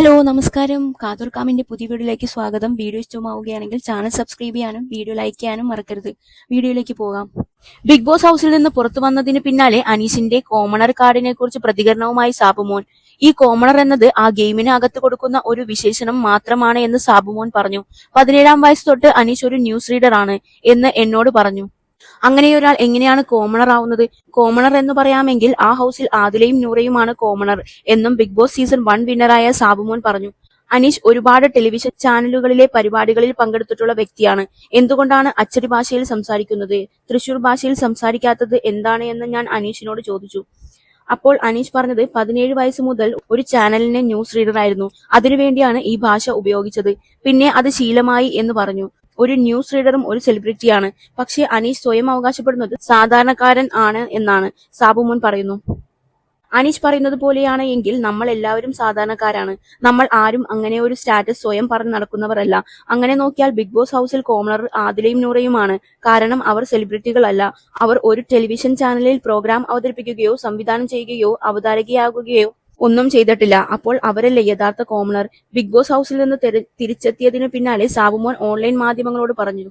Hello നമസ്കാരം. കാതൂർക്കാമിന്റെ പുതിയ വീഡിയോയിലേക്ക് സ്വാഗതം. വീഡിയോ ഇഷ്ടമാവുകയാണെങ്കിൽ ചാനൽ സബ്സ്ക്രൈബ് ചെയ്യാനും വീഡിയോ ലൈക്ക് ചെയ്യാനും മറക്കരുത്. വീഡിയോയിലേക്ക് പോകാം. ബിഗ് ബോസ് ഹൗസിൽ നിന്ന് പുറത്തു വന്നതിന് പിന്നാലെ അനീഷിന്റെ കോമണർ കാർഡിനെ കുറിച്ച് പ്രതികരണവുമായി സാബുമോൻ. ഈ കോമണർ എന്നത് ആ ഗെയിമിന് അകത്ത് കൊടുക്കുന്ന ഒരു വിശേഷണം മാത്രമാണ് എന്ന് സാബുമോൻ പറഞ്ഞു. പതിനേഴാം വയസ്സ് തൊട്ട് അനീഷ് ഒരു ന്യൂസ് റീഡർ ആണ് എന്ന് എന്നോട് പറഞ്ഞു. അങ്ങനെയൊരാൾ എങ്ങനെയാണ് കോമണർ ആവുന്നത്? കോമണർ എന്ന് പറയാമെങ്കിൽ ആ ഹൗസിൽ ആദിലയും നൂറയുമാണ് കോമണർ എന്നും ബിഗ് ബോസ് സീസൺ വൺ വിന്നറായ സാബുമോൻ പറഞ്ഞു. അനീഷ് ഒരുപാട് ടെലിവിഷൻ ചാനലുകളിലെ പരിപാടികളിൽ പങ്കെടുത്തിട്ടുള്ള വ്യക്തിയാണ്. എന്തുകൊണ്ടാണ് അച്ചടി ഭാഷയിൽ സംസാരിക്കുന്നത്? തൃശൂർ ഭാഷയിൽ സംസാരിക്കാത്തത് എന്താണ് എന്ന് ഞാൻ അനീഷിനോട് ചോദിച്ചു. അപ്പോൾ അനീഷ് പറഞ്ഞത് പതിനേഴ് വയസ്സ് മുതൽ ഒരു ചാനലിന്റെ ന്യൂസ് റീഡർ ആയിരുന്നു. അതിനുവേണ്ടിയാണ് ഈ ഭാഷ ഉപയോഗിച്ചത്. പിന്നെ അത് ശീലമായി എന്ന് പറഞ്ഞു. ഒരു ന്യൂസ് റീഡറും ഒരു സെലിബ്രിറ്റിയാണ്. പക്ഷേ അനീഷ് സ്വയം അവകാശപ്പെടുന്നത് സാധാരണക്കാരൻ ആണ് എന്നാണ് സാബുമോൻ പറയുന്നു. അനീഷ് പറയുന്നത് പോലെയാണ് എങ്കിൽ നമ്മൾ എല്ലാവരും സാധാരണക്കാരാണ്. നമ്മൾ ആരും അങ്ങനെ ഒരു സ്റ്റാറ്റസ് സ്വയം പറഞ്ഞു നടക്കുന്നവരല്ല. അങ്ങനെ നോക്കിയാൽ ബിഗ് ബോസ് ഹൗസിൽ കോമണർ ആദിലയും നൂറയുമാണ്. കാരണം അവർ സെലിബ്രിറ്റികളല്ല. അവർ ഒരു ടെലിവിഷൻ ചാനലിൽ പ്രോഗ്രാം അവതരിപ്പിക്കുകയോ സംവിധാനം ചെയ്യുകയോ അവതാരകയാകുകയോ ഒന്നും ചെയ്തിട്ടില്ല. അപ്പോൾ അവരല്ലേ യഥാർത്ഥ കോമണർ ബിഗ് ബോസ് ഹൗസിൽ നിന്ന് തിരിച്ചെത്തിയതിനു പിന്നാലെ സാബുമോൻ ഓൺലൈൻ മാധ്യമങ്ങളോട് പറഞ്ഞു.